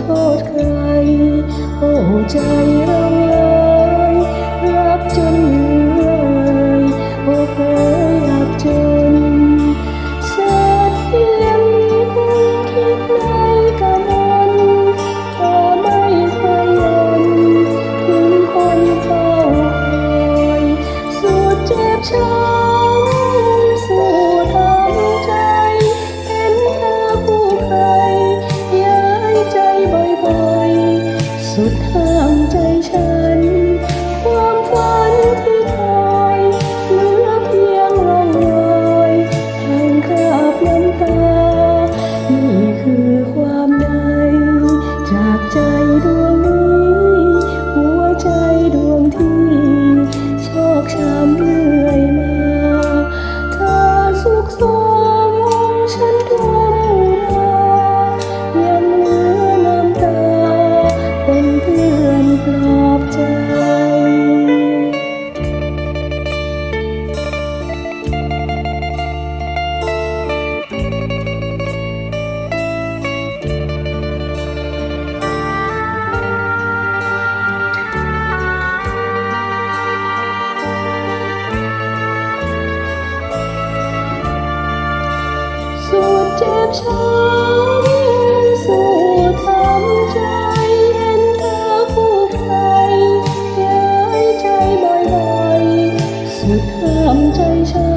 โทษใคร โอ้ใจเราเลยรับจน ช้ำเรื่อยมา เธอสุขสมฉันทุรมายังเหลือน้ำตาเป็นเพื่อนปลอ เจ็บช้ำสู้ทำใจเห็นเธอคู่ใครย้ยใจบ่อยๆสุดทำใจฉัน